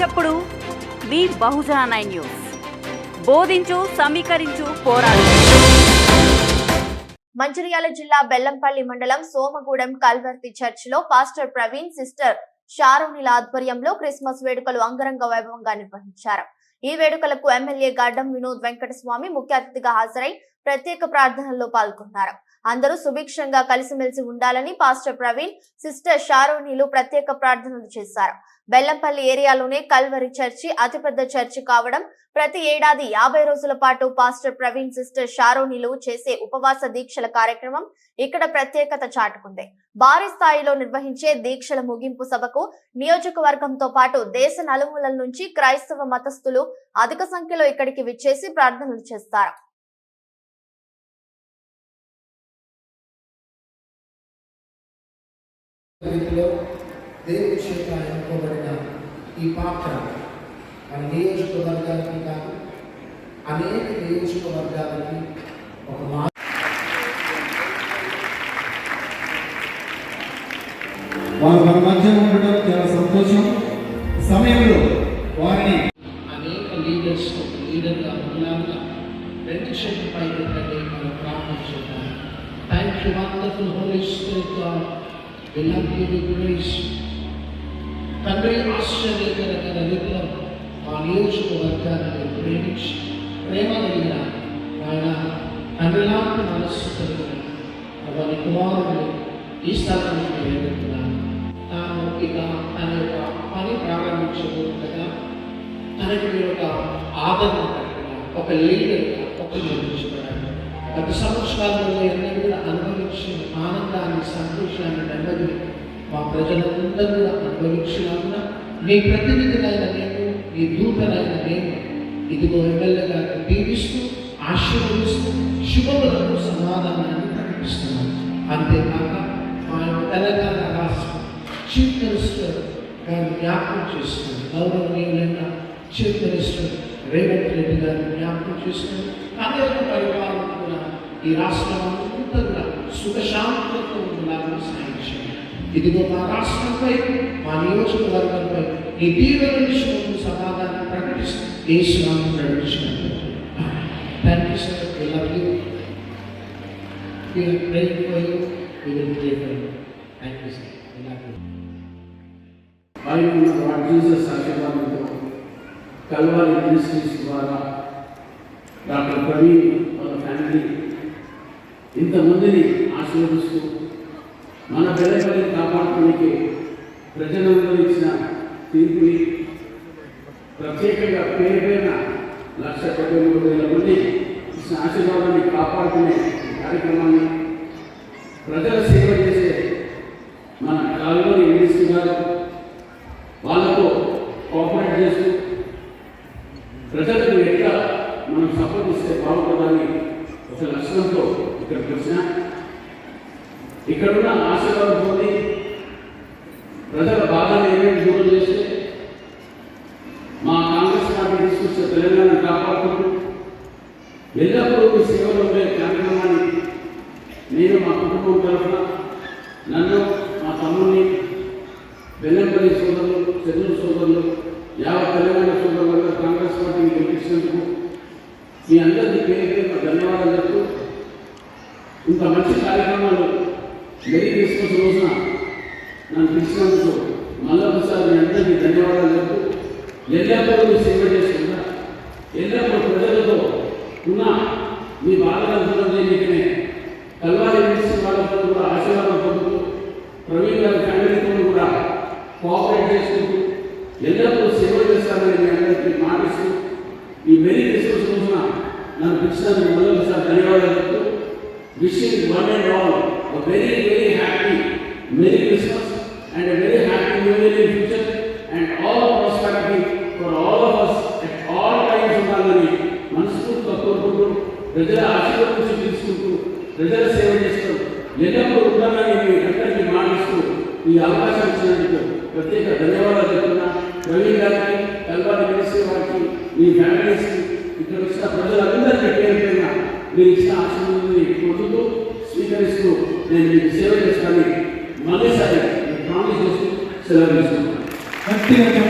చప్పుడు. మీ Bahujana nine news. బోధించు సమీకరించు పోరాడు. మంచిర్యాల జిల్లా బెల్లంపల్లి మండలం సోమగూడెం కల్వర్తి చర్చిలో పాస్టర్ ప్రవీణ్ సిస్టర్ షారోనిల ఆధ్వర్యంలో క్రిస్మస్ వేడుకలు అంగరంగ వైభవంగా నిర్వహించారు. ఈ వేడుకలకు ఎమ్మెల్యే గడ్డం వినోద్ వెంకటస్వామి ముఖ్య అతిథిగా హాజరై ప్రత్యేక ప్రార్థనల్లో పాల్గొన్నారు. అందరూ సుభిక్షంగా కలిసిమెలిసి ఉండాలని పాస్టర్ ప్రవీణ్ సిస్టర్ షారోనిలు ప్రత్యేక ప్రార్థనలు చేశారు. బెల్లంపల్లి ఏరియాలోనే కల్వరి చర్చి అతిపెద్ద చర్చి కావడం ప్రతి ఏడాది యాభై రోజుల పాటు పాస్టర్ ప్రవీణ్ సిస్టర్ షారోనిలు చేసే ఉపవాస దీక్షల కార్యక్రమం ఇక్కడ ప్రత్యేకత చాటుకుంది. భారీ స్థాయిలో నిర్వహించే దీక్షల ముగింపు సభకు నియోజకవర్గంతో పాటు దేశ నలుమూలల నుంచి క్రైస్తవ మతస్థులు అధిక సంఖ్యలో ఇక్కడికి విచ్చేసి ప్రార్థనలు చేస్తారు. దేవుడి చేత ఎన్నుకోబడిన ఈ పాత్ర మన నియోజకవర్గానికి కాదు అనేక నియోజకవర్గాలకి ఒక మా వారు మన మధ్య ఉండడం చాలా సంతోషం. సమయంలో వారిని అనేక లీడర్స్ లీడర్గా ఉన్నాగా రెండు శక్తి పైన మనం ప్రార్థన చేద్దాం. Thank you wonderful holy spirit God తండ్రి ఆశ్చర్యకరమైన రీతిలో మా నియోజకవర్గాన్ని ప్రేమించి ప్రేమ కలిగిన ఆయన తండ్రిలాంటి మనస్సు కలిగిన వారి కుమారుడు ఈ స్థలానికి వెళ్తున్నాను తాను ఇక తన యొక్క పని ప్రారంభించబోతుండగా తనకి మీరు ఒక ఆదరణ ఒక లీడర్గా ఒక నిర్మించబడాలి. గత సంవత్సరాలలో ఎన్నో కూడా అనుభవించిన ఆనందాన్ని సంతోషాన్ని నెమ్మది మా ప్రజలందరూ కూడా అనుభవించినందున మీ ప్రతినిధులైన నేను మీ దూతలైన నేను ఇదిగో ఎమ్మెల్యే గారిని దీవిస్తూ ఆశీర్వదిస్తూ శుభములను సమాధానాన్ని ప్రకటిస్తున్నాను. అంతేకాక మా తెలంగాణ రాష్ట్రం చీఫ్ మినిస్టర్ గారిని జ్ఞాపకం చేస్తుంది గౌరవనీయులైన చీఫ్ మినిస్టర్ రేవంత్ రెడ్డి గారిని జ్ఞాపకం చేస్తుంది అనేక పరిపాలన కూడా ఈ రాష్ట్రం ఇదిగో మా రాష్ట్రంపై మా నియోజకవర్గంపై ఈ దీవెన విషయంలో సమాధానం ప్రకటిస్తూ ఏ స్వామి నడిపించినట్టు. Thank you sir we love you We Bible Jesus Calvary ministries ద్వారా డాక్టర్ ప్రవీణ్ వాళ్ళ ఫ్యామిలీ ఇంతమందిని ఆశీర్వదిస్తూ మన పిల్లలని కాపాడుకోనికి ప్రజలందరూ ఇచ్చిన తీర్పుని ప్రత్యేకంగా పేరు పేరున లక్ష డెబ్బై మూడు వేల మంది ఇచ్చిన ఆశీర్వాదాన్ని కాపాడుకునే కార్యక్రమాన్ని ప్రజల సేవ చేసే మన కాలువని మినిస్టర్ గారు వాళ్ళతో కోఆపరేట్ చేస్తూ ప్రజలకు ఎట్లా మనం సపోర్ట్ ఇస్తే బాగుంటుందని ఒక లక్షణంతో ఇక్కడికి వచ్చిన ఇక్కడున్న ఆశీర్వాదం పొంది ప్రజల బాధను ఏమేమి దూరం చేస్తే మా కాంగ్రెస్ పార్టీ తీసుకొచ్చే తెలంగాణ కాపాడుకుంటూ ఎల్లప్పుడూ మీ సేవలో ఉండే కార్యక్రమాన్ని నేను మా కుటుంబం తరఫున నన్ను మా తమ్ముడిని వెల్లంపల్లి సోదరులు చంద్రుల సోదరులు యావత్ తెలంగాణ సోదరులు కాంగ్రెస్ పార్టీని గెలిపించినందుకు మీ అందరికీ పేరు పేరున ధన్యవాదాలు చెప్తూ ఇంత మంచి కార్యక్రమాలు మెరీ క్రిస్మస్ రోజున నన్ను పిలిచినందుకు మళ్ళొకసారి మీ అందరికీ ధన్యవాదాలు చెప్తూ ఎల్లప్పుడూ మీ సేవ చేసుకుంటా ఎల్లప్పుడు ప్రజలతో ఉన్న మీ బాధలను దూరం కల్వారి మినిస్టర్ వాళ్ళతో కూడా ఆశీర్వాదం పొందుతూ ప్రవీణ్ గారి ఫ్యామిలీతో కూడా కోఆపరేట్ చేసుకుంటూ ఎల్లప్పుడూ సేవ చేస్తానని మీ అందరికీ మాటిస్తూ ఈ మెరీ క్రిస్మస్ రోజున నన్ను పిలిచినందుకు మళ్ళొకసారి ధన్యవాదాలు చెప్తూ wishing one and all very, very very happy merry Christmas and very happy new year in future and all prosperity for all of us at all times ఉండాలని మనస్ఫూర్తిగా కోరుకుంటూ ప్రజల ఆశీర్వాదం తీసుకుంటూ ప్రజల సేవ చేస్తూ ఎల్లప్పుడూ ఉండాలని మీ అందరికీ మాటిస్తూ ఈ అవకాశం ఇచ్చినందుకు ప్రత్యేక ధన్యవాదాలు చెప్తున్నా. ప్రవీణ్ గారికి కల్వారి మినిస్ట్రీ వారికి మీ ఫ్యామిలీస్కి ఇక్కడ వచ్చిన ప్రజలందరికీ పేరు పైన మీరు ఇచ్చిన ఆశీర్వాదాన్ని పొందుతూ స్వీకరిస్తూ నేను మీకు సేవ చేస్తానని మరోసారి ప్రామిస్ చేస్తూ సెలవు తీసుకుంటాను